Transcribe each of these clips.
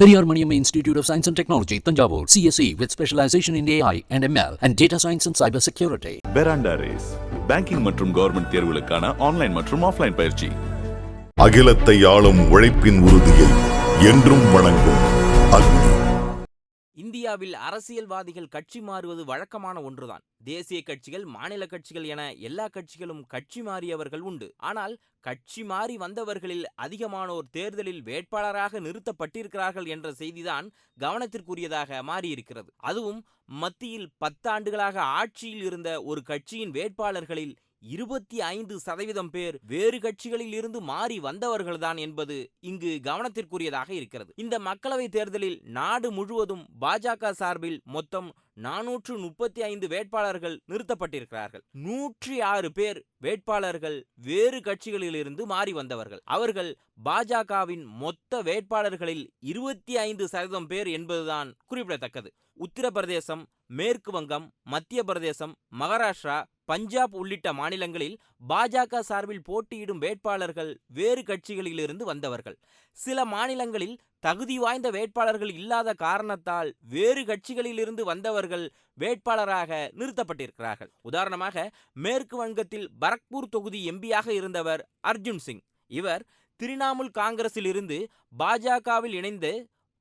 Periyar Maniam Institute of Science and Technology, Tanjavur, CSE with specialization in AI and ML and data science and cyber security. Veranda race banking மற்றும் government தேர்வுகளுக்கான online மற்றும் offline பயிற்சி அகிலத்தை ஆளும் உழைப்பின் உறுதியை என்றும் வணங்கும் அக்னி இந்தியாவில் அரசியல்வாதிகள் கட்சி மாறுவது வழக்கமான ஒன்றுதான். தேசிய கட்சிகள் மாநில கட்சிகள் என எல்லா கட்சிகளும் கட்சி மாறியவர்கள் உண்டு. ஆனால் கட்சி மாறி வந்தவர்களில் அதிகமானோர் தேர்தலில் வேட்பாளராக நிறுத்தப்பட்டிருக்கிறார்கள் என்ற செய்திதான் கவனத்திற்குரியதாக மாறியிருக்கிறது. அதுவும் மத்தியில் பத்தாண்டுகளாக ஆட்சியில் இருந்த ஒரு கட்சியின் வேட்பாளர்களில் இருபத்தி ஐந்து சதவீதம் பேர் வேறு கட்சிகளில் இருந்து மாறி வந்தவர்கள்தான் என்பது இங்கு கவனத்திற்குரியதாக இருக்கிறது. இந்த மக்களவை தேர்தலில் நாடு முழுவதும் பாஜக சார்பில் மொத்தம் நானூற்று முப்பத்தி ஐந்து வேட்பாளர்கள் நிறுத்தப்பட்டிருக்கிறார்கள். நூற்றி ஆறு பேர் வேட்பாளர்கள் வேறு கட்சிகளிலிருந்து மாறி வந்தவர்கள். அவர்கள் பாஜகவின் மொத்த வேட்பாளர்களில் இருபத்தி ஐந்து சதவீதம் பேர் என்பதுதான் குறிப்பிடத்தக்கது. உத்தரப்பிரதேசம் மேற்கு வங்கம் மத்திய பிரதேசம் மகாராஷ்டிரா பஞ்சாப் உள்ளிட்ட மாநிலங்களில் பாஜக சார்பில் போட்டியிடும் வேட்பாளர்கள் வேறு கட்சிகளிலிருந்து வந்தவர்கள். சில மாநிலங்களில் தகுதி வாய்ந்த வேட்பாளர்கள் இல்லாத காரணத்தால் வேறு கட்சிகளிலிருந்து வந்தவர்கள் வேட்பாளராக நிறுத்தப்பட்டிருக்கிறார்கள். உதாரணமாக மேற்கு வங்கத்தில் பரக்பூர் தொகுதி எம்பியாக இருந்தவர் அர்ஜுன் சிங். இவர் திரிணாமுல் காங்கிரஸில் இருந்து பாஜகவில் இணைந்து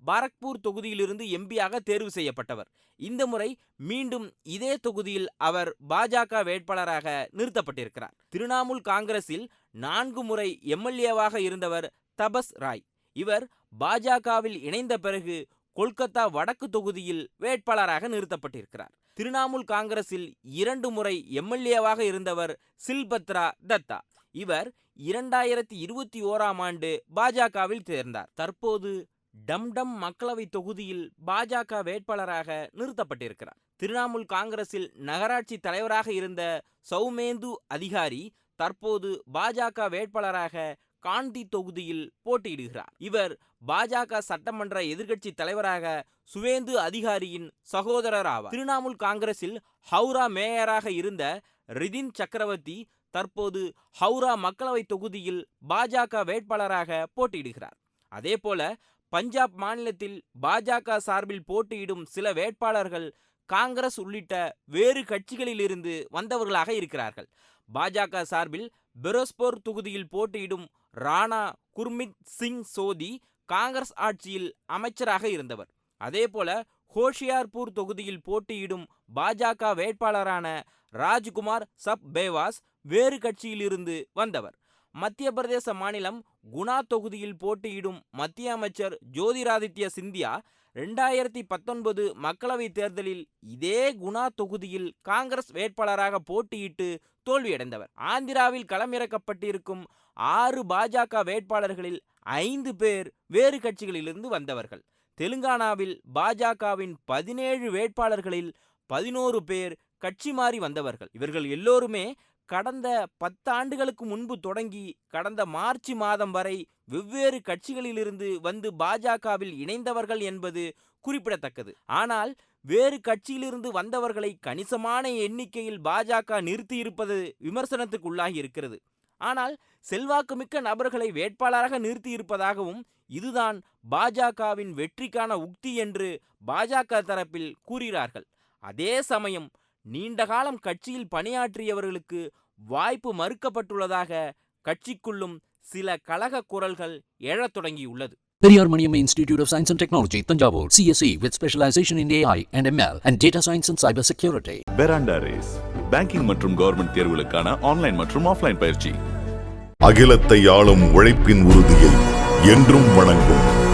பாரக்பூர் தொகுதியிலிருந்து எம்பியாக தேர்வு செய்யப்பட்டவர். இந்த முறை மீண்டும் இதே தொகுதியில் அவர் பாஜக வேட்பாளராக நிறுத்தப்பட்டிருக்கிறார். திரிணாமுல் காங்கிரஸில் நான்கு முறை எம்எல்ஏவாக இருந்தவர் தபஸ் ராய். இவர் பாஜகவில் இணைந்த பிறகு கொல்கத்தா வடக்கு தொகுதியில் வேட்பாளராக நிறுத்தப்பட்டிருக்கிறார். திரிணாமுல் காங்கிரஸில் இரண்டு முறை எம்எல்ஏவாக இருந்தவர் சில்பத்ரா தத்தா. இவர் இரண்டாயிரத்தி இருபத்தி ஓராம் ஆண்டு பாஜகவில் சேர்ந்தார். தற்போது டம்டம் மக்களவை தொகுதியில் பாஜக வேட்பாளராக நிறுத்தப்பட்டிருக்கிறார். திரிணாமுல் காங்கிரஸில் நகராட்சி தலைவராக இருந்த சௌமேந்து அதிகாரி தற்போது பாஜக வேட்பாளராக காந்தி தொகுதியில் போட்டியிடுகிறார். இவர் பாஜக சட்டமன்ற எதிர்க்கட்சி தலைவராக சுவேந்து அதிகாரியின் சகோதரர் ஆவார். திரிணாமுல் காங்கிரஸில் ஹவுரா மேயராக இருந்த ரிதின் சக்கரவர்த்தி தற்போது ஹவுரா மக்களவை தொகுதியில் பாஜக வேட்பாளராக போட்டியிடுகிறார். அதேபோல பஞ்சாப் மாநிலத்தில் பாஜக சார்பில் போட்டியிடும் சில வேட்பாளர்கள் காங்கிரஸ் உள்ளிட்ட வேறு கட்சிகளிலிருந்து வந்தவர்களாக இருக்கிறார்கள். பாஜக சார்பில் பெரோஸ்போர் தொகுதியில் போட்டியிடும் ராணா குர்மித் சிங் சோதி காங்கிரஸ் ஆட்சியில் அமைச்சராக இருந்தவர். அதேபோல ஹோஷியார்பூர் தொகுதியில் போட்டியிடும் பாஜக வேட்பாளரான ராஜ்குமார் சப் பேவாஸ் வேறு கட்சியிலிருந்து வந்தவர். மத்திய பிரதேச மாநிலம் குணா தொகுதியில் போட்டியிடும் மத்திய அமைச்சர் ஜோதிராதித்ய சிந்தியா ரெண்டாயிரத்தி பத்தொன்பது மக்களவைத் தேர்தலில் இதே குணா தொகுதியில் காங்கிரஸ் வேட்பாளராக போட்டியிட்டு தோல்வியடைந்தவர். ஆந்திராவில் களமிறக்கப்பட்டிருக்கும் ஆறு பாஜக வேட்பாளர்களில் ஐந்து பேர் வேறு கட்சிகளிலிருந்து வந்தவர்கள். தெலுங்கானாவில் பாஜகவின் பதினேழு வேட்பாளர்களில் பதினோரு பேர் கட்சி மாறி வந்தவர்கள். இவர்கள் எல்லோருமே கடந்த பத்தாண்டுகளுக்கு முன்பு தொடங்கி கடந்த மார்ச் மாதம் வரை வெவ்வேறு கட்சிகளிலிருந்து வந்து பாஜகவில் இணைந்தவர்கள் என்பது குறிப்பிடத்தக்கது. ஆனால் வேறு கட்சியிலிருந்து வந்தவர்களை கணிசமான எண்ணிக்கையில் பாஜக நிறுத்தியிருப்பது விமர்சனத்துக்குள்ளாகி இருக்கிறது ஆனால் செல்வாக்குமிக்க நபர்களை வேட்பாளராக நிறுத்தியிருப்பதாகவும் இதுதான் பாஜகவின் வெற்றிக்கான உக்தி என்று பாஜக தரப்பில் கூறுகிறார்கள். அதே சமயம் நீண்ட காலம் கட்சியில் பணியாற்றியவர்களுக்கு வாய்ப்பு மறுக்கப்பட்டுள்ளதாக கட்சிக்குள்ளும் சில கலக குரல்கள் எழத் தொடங்கியுள்ளது. Periyar Maniam Institute of Science and Technology, Tanjavur, CSE with specialization in AI and ML and data science and cyber security. Veranda race banking மற்றும் கவர்மெண்ட் தேர்வுகளுக்கான ஆன்லைன் மற்றும் ஆஃப்லைன் பயிற்சி. அகிலத்தை ஆளும் உழைப்பின் உறுதியை என்றும் வணங்கும்.